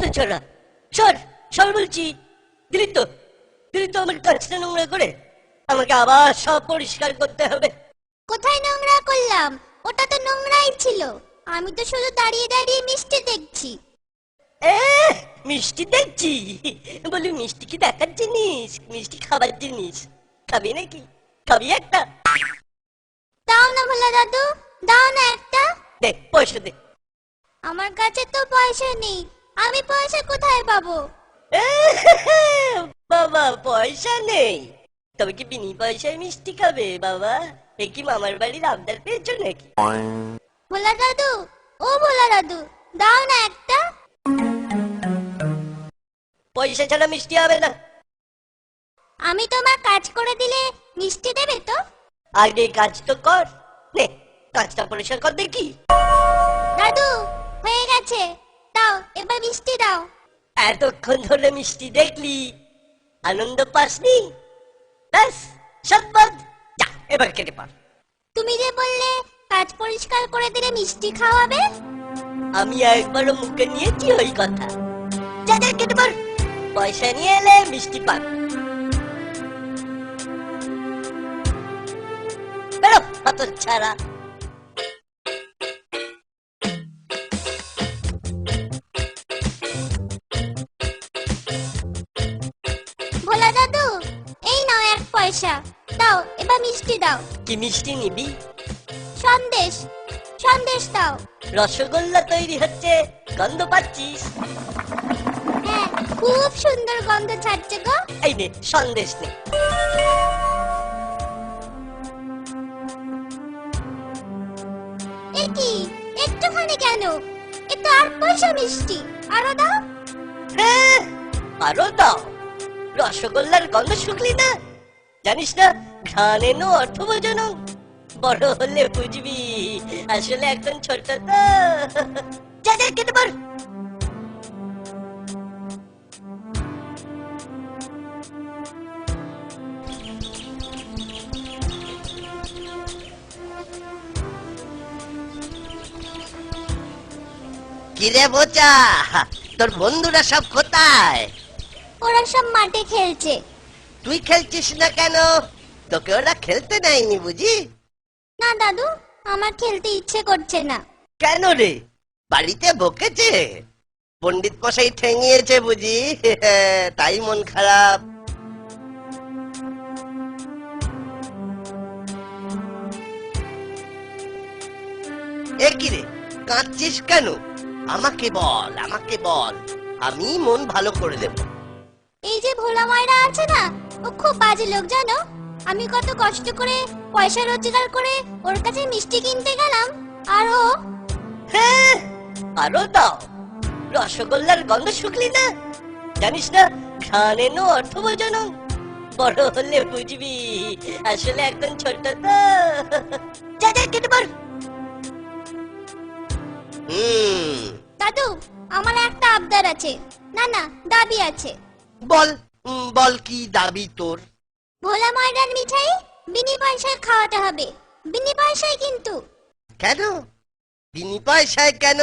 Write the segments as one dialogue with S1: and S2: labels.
S1: হতে ছড়া সর সর বলছি। দিলি তো দিলি তো আমার কাজটা নোংরা করে আমাকে আবার সব পরিষ্কার করতে হবে।
S2: কোথায় নোংরা করলাম? ওটা তো নোংরাই ছিল। আমি তো শুধু দাঁড়িয়ে দাঁড়িয়ে মিষ্টি দেখছি।
S1: এ মিষ্টি দেখছি? বলি মিষ্টি কি দেখার জিনিস? মিষ্টি খাবার জিনিস। খাবি নাকি? খাবি একটা?
S2: দাও না ভোলা দাদু দাও না একটা।
S1: দে পয়সা দে।
S2: আমার কাছে তো পয়সা নেই। আমি পয়সা কোথায় পাবো?
S1: বাবা পয়সা নেই। তবে কি বিনি পয়সায় মিষ্টি খাবে বাবা? এ কি মামার বাড়ির আবদার পেয়েছ নাকি?
S2: ভোলা দাদু ও ভোলা দাদু দাও না একটা।
S1: পয়সা ছাড়া মিষ্টি হবে না।
S2: আমি তোমার কাজ করে দিলে মিষ্টি দেবে তো?
S1: আগে কাজ তো কর। নে কাজটা পরিষ্কার কর দেখি।
S2: দাদু হয়ে গেছে। দাও এবার মিষ্টি দাও।
S1: এতক্ষণ ধরে মিষ্টি দেখলি আনন্দ পাসনি? ব্যাস সৎবাদ যা এবার কেটে পার
S2: তুমি যে বললে কাজ পরিষ্কার করে দিলে মিষ্টি খাওয়াবে?
S1: আমি একবারও মুখে নিয়েছি ওই কথা। যা যা কেটে পার পয়সা নিয়ে এলে মিষ্টি পান। বেরো হাত ছাড়া
S2: দাও এবার মিষ্টি দাও।
S1: কি মিষ্টি নিবি?
S2: সন্দেশ সন্দেশ দাও।
S1: রসগোল্লা তৈরি হচ্ছে গন্ধ পাচ্ছিস?
S2: হ্যাঁ খুব সুন্দর গন্ধ ছাড়ছে গো।
S1: এই নে সন্দেশ নে।
S2: এ কি একটুখানি কেন? এ তো আর পয়সা মিষ্টি আরও দাও।
S1: হ্যাঁ আরও দাও। রসগোল্লার গন্ধ শুকলি না? জানিস না? ঘ্রাণ এনো অর্থ বোঝানো বড় হলে বুঝবি। আসলে একদম ছোট তো যা যা কেটে পার
S3: কিরে বোচা তোর বন্ধুরা সব কোথায়?
S2: ওরা সব মাঠে খেলছে।
S3: তুই খেলছিস না কেন? তোকে ওরা খেলতে দেয়নি বুঝি?
S2: না দাদু আমার খেলতে ইচ্ছে করছে না।
S3: কেন রে? বাড়িতে বকেছে? পণ্ডিত মশাই ঠেঙিয়েছে বুঝি? তাই মন খারাপ। রে? কাঁদছিস কেন? আমাকে বল আমাকে বল। আমি মন ভালো করে দেবো।
S2: এই যে ভোলা ময়রা আছে না ও খুব বাজে লোক জানো। আমি কত কষ্ট করে পয়সা রোজগার করে ওর কাছে মিষ্টি কিনতে গেলাম আর ও
S1: হ্যাঁ আরও দাও রসগোল্লার গন্ধ শুকলি না। জানিস না এনো অর্থ বোঝানো। বড় হলে বুঝবি আসলে একদম ছোট তো। যা যা কেটে
S3: হুম
S2: দাদু আমার একটা আবদার আছে। না না দাবি আছে।
S3: বল বল কি দাবি তোর?
S2: ভোলা মিঠাই বিনি পয়সায় খাওয়াতে হবে। বিনি পয়সায় কিন্তু।
S3: কেন? বিনি পয়সায় কেন?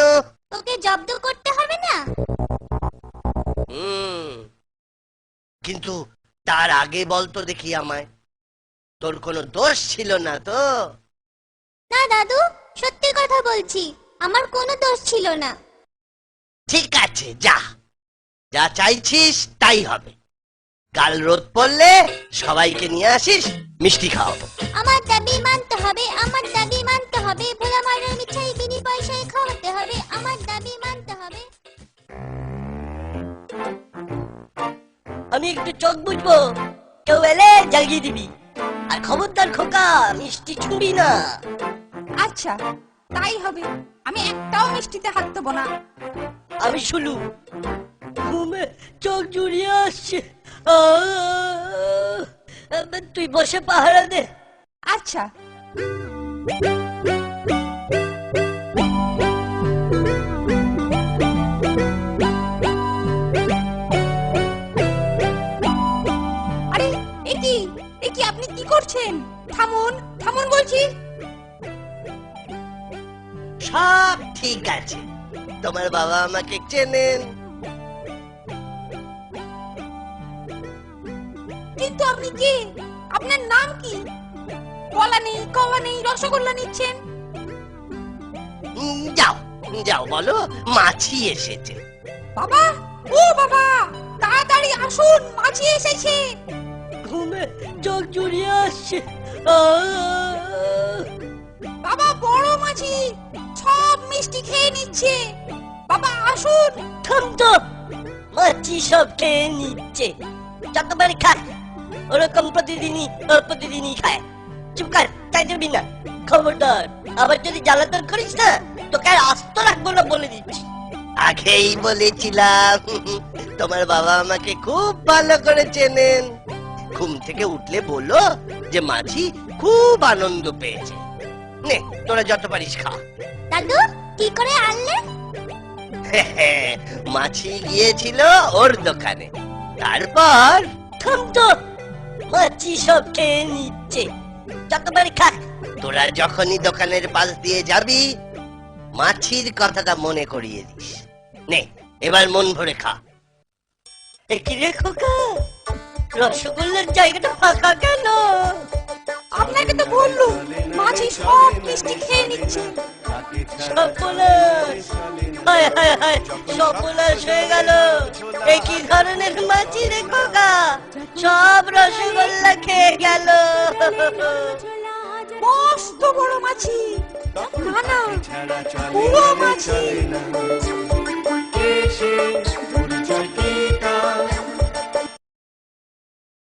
S2: জব্দ করতে হবে না?
S3: হুম। কিন্তু তার আগে বল তো দেখি আমায়। তোর কোনো দোষ ছিল না তো?
S2: না দাদু সত্যি কথা বলছি। আমার কোনো দোষ ছিল না।
S3: ঠিক আছে যা। যা চাইছিস তাই হবে। কাল রোদ পড়লে সবাইকে নিয়ে আসিস মিষ্টি খাওয়াবো।
S2: আমার দাবি মানতে হবে আমার দাবি মানতে হবে। ভোলা ময়রার মিঠাই বিনি পয়সায় খাওয়াতে হবে আমার দাবি মানতে হবে।
S1: আমি একটু চোখ বুঝব কেউ এলে জাগিয়ে দিবি। আর খবরদার খোকা মিষ্টি ছুঁবি না।
S4: আচ্ছা তাই হবে। আমি একটাও মিষ্টিতে হাত দেবো না।
S1: আমি শুলু। ঘুমে চোখ জুড়িয়ে আসছে! তুই বসে পাহারা দে।
S4: আচ্ছা। আরে এ কি? এ কি আপনি কি করছেন? থামুন থামুন বলছি।
S3: সব ঠিক আছে। তোমার বাবা আমাকে চেনেন।
S4: কিন্তু আপনি কে? আপনার নাম কি? কলা নেই কওয়া নেই রসগোল্লা নিচ্ছেন।
S3: যাও যাও বলো মাছি এসেছে।
S4: বাবা ও বাবা তাড়াতাড়ি আসুন মাছি এসেছে।
S1: ঘুমে চোখ জুড়িয়ে আসছে।
S4: বাবা বড় মাছি সব মিষ্টি খেয়ে নিচ্ছে। বাবা আসুন।
S1: থাম তো মাছি সব খেয়ে নিচ্ছে। যতবার খায় ওরকম প্রতিদিনই প্রতিদিনই খায়। চুপ কর তাই যাবি না। খবরদার আবার যদি জ্বালাতন করিস না তোকে আর আস্ত রাখব না বলে দিচ্ছি।
S3: আগেই বলেছিলাম তোমার বাবা আমাকে খুব ভালো করে চেনেন। ঘুম থেকে উঠলে বলল যে মাঝি খুব আনন্দ পেয়েছে। নে তোরা যত পারিস খা।
S2: দাদু কি করে আনলে?
S3: মাছি গিয়েছিল ওর দোকানে। তারপর
S1: থাম মাছি সব খেয়ে নিচ্ছে। যতবার খায়
S3: তোরা যখনই দোকানের পাশ দিয়ে যাবি মাছির কথাটা মনে করিয়ে দিস। নে এবার মন ভরে খা।
S1: কি রে খোকা রসগোল্লার জায়গাটা ফাঁকা কেন?
S4: আপনাকে তো বললুম মাছি সব মিষ্টি খেয়ে নিচ্ছে।
S1: সর্বনাশ হায় হায় হায় সর্বনাশ হয়ে গেল। এই কি ধরনের মাছি রে খোকা? সব রসগোল্লা খেয়ে গেল।
S4: মস্ত বড় মাছি। না না পুরো মাছি।